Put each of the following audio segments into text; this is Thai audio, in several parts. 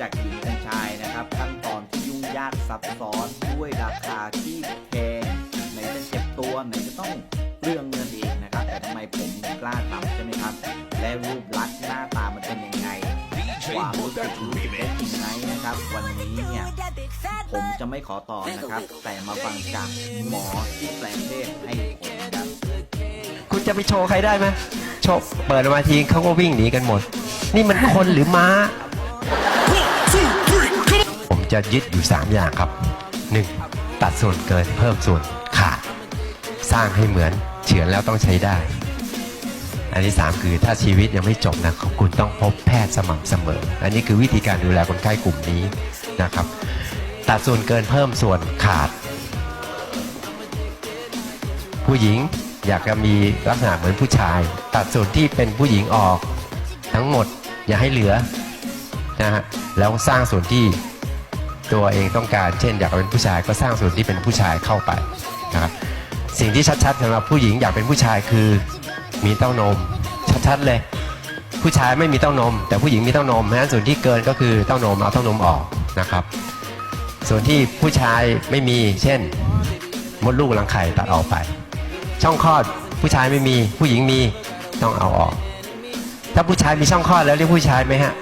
จากหญิงเป็นชายนะครับขั้นตอนที่ยุ่งยากซับซ้อนด้วยราคาที่แพงไหนจะเจ็บตัวไหนจะต้องเรื่องเงินอีกนะครับ แต่ทำไมผมกล้าทำใช่ไหมครับ และรูปลักษณ์หน้าตามันเป็นยังไงความรู้สึกรู้สึกได้จริงไหมนะครับ วันนี้เนี่ยผมจะไม่ขอต่อนะครับ แต่มาฟังจากหมอที่แปลงเพศให้ผลครับคุณจะไปโชว์ใครได้ไหมโชว์เปิดออกมาทีเขาก็วิ่งหนีกันหมด นี่มันคนหรือม้าผม จะยึดอยู่ 3 อย่างครับ 1. ตัดส่วนเกินเพิ่มส่วนขาด สร้างให้เหมือนเฉือนแล้วต้องใช้ได้ อันที่ 3 คือถ้าชีวิตยังไม่จบนะคุณต้องพบแพทย์สม่ำเสมอ อันนี้คือวิธีการดูแลคนไข้กลุ่มนี้นะครับ ตัดส่วนเกินเพิ่มส่วนขาด ผู้หญิงอยากจะมีลักษณะเหมือนผู้ชาย ตัดส่วนที่เป็นผู้หญิงออก ทั้งหมดอย่าให้เหลือนะฮะแล้วสร้างส่วนที่ ตัวเองต้องการ เช่น อยากเป็นผู้ชายก็สร้างส่วนที่เป็นผู้ชายเข้าไปนะครับสิ่งที่ชัดๆสำหรับผู้หญิงอยากเป็นผู้ชายคือมีเต้านม ชัดๆเลย ผู้ชายไม่มีเต้านม แต่ผู้หญิงมีเต้านมเพราะฉะนั้นส่วนที่เกินก็คือเต้านมเอาเต้านมออกนะครับ ส่วนที่ผู้ชายไม่มี เช่น มดลูกรังไข่ตัดออกไป ช่องคลอดผู้ชายไม่มี ผู้หญิงมีต้องเอาออก ถ้าผู้ชายมีช่องคลอดแล้วเรียกผู้ชายไหมฮะ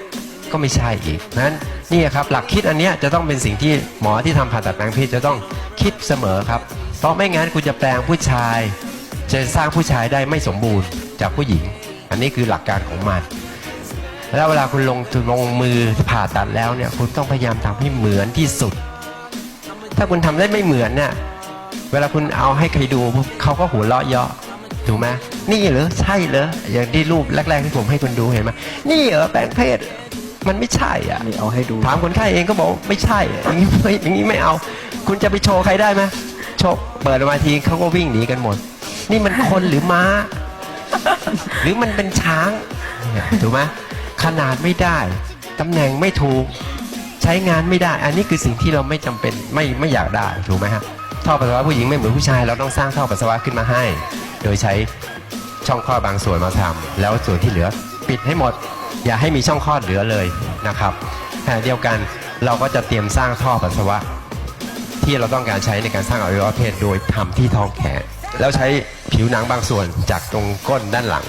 ก็ไม่ใช่อีกนั้นนี่ครับหลักคิดอันเนี้ยจะต้องเป็นสิ่งที่หมอที่ทำผ่าตัดแปลงเพศจะต้องคิดเสมอครับ เพราะไม่งั้นคุณจะแปลงผู้ชาย จะสร้างผู้ชายได้ไม่สมบูรณ์จากผู้หญิง อันนี้คือหลักการของมันแล้วเวลาคุณลงลงมือผ่าตัดแล้วเนี่ยคุณต้องพยายามทำให้เหมือนที่สุด ถ้าคุณทำได้ไม่เหมือนเนี่ยเวลาคุณเอาให้ใครดูเขาก็หัวเราะเยาะถูกไหมนี่เหรอใช่เหรออย่างที่รูปแรกๆที่ผมให้คุณดูเห็นไหมนี่เหรอแปลงเพศ มันไม่ใช่อะนี่เอาให้ดู ถามคนไข้เองก็บอกไม่ใช่อย่างนี้ไม่อย่างนี้ไม่เอา คุณจะไปโชว์ใครได้ไหมโชว์เปิดออกมาทีเขาก็วิ่งหนีกันหมด นี่มันคนหรือม้า หรือมันเป็นช้างเนี่ยถูกไหมขนาดไม่ได้ตำแหน่งไม่ถูก ใช้งานไม่ได้ อันนี้คือสิ่งที่เราไม่จำเป็นไม่ไม่อยากได้ถูกไหมฮะท่อปัสสาวะผู้หญิงไม่เหมือนผู้ชาย เราต้องสร้างท่อปัสสาวะขึ้นมาให้ โดยใช้ช่องคลอดบางส่วนมาทำแล้วส่วนที่เหลือ ปิดให้หมด อย่าให้มีช่องคลอดเหลือเลยนะครับขณะเดียวกันเราก็จะเตรียมสร้างท่อปัสสาวะ ที่เราต้องการใช้ในการสร้างอวัยวะเพศโดยทำที่ท้องแขนแล้วใช้ผิวหนังบางส่วนจากตรงก้นด้านหลัง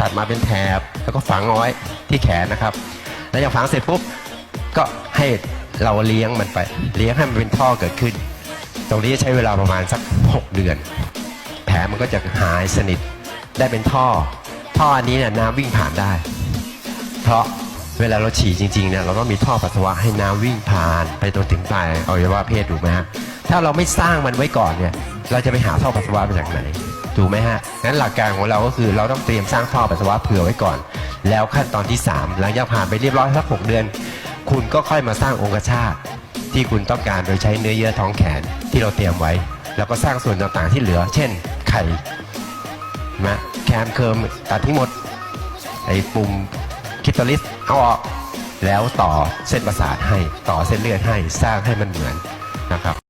ตัดมาเป็นแถบแล้วก็ฝังเอาไว้ที่แขนนะครับ แล้วอย่างฝังเสร็จปุ๊บก็ให้เราเลี้ยงมันไป เลี้ยงให้มันเป็นท่อเกิดขึ้น ตรงนี้ใช้เวลาประมาณสัก 6 เดือน แผลมันก็จะหายสนิทได้เป็นท่อ ท่ออันนี้เนี่ยน้ำวิ่งผ่านได้ เพราะเวลาเราฉี่จริงๆเนี่ยเราต้องมีท่อปัสสาวะให้น้ำวิ่งผ่านไปจนถึงปลายอวัยวะเพศถูกไหมฮะถ้าเราไม่สร้างมันไว้ก่อนเนี่ยเราจะไปหาท่อปัสสาวะมาจากไหนถูกไหมฮะงั้นหลักการของเราก็คือเราต้องเตรียมสร้างท่อปัสสาวะเผื่อไว้ก่อน แล้วขั้นตอนที่ 3 หลังจากผ่านไปเรียบร้อยสักหกเดือน คุณก็ค่อยมาสร้างองคชาตที่คุณต้องการโดยใช้เนื้อเยื่อท้องแขนที่เราเตรียมไว้ แล้วก็สร้างส่วนต่างๆที่เหลือ เช่น ไข่เห็นไหมแคมเคิร์มตัดทิ้งหมดไอ้ปุ่ม ตอลิสเอาออกแล้วต่อเส้นประสาทให้ต่อเส้นเลือดให้สร้างให้มันเหมือนนะครับ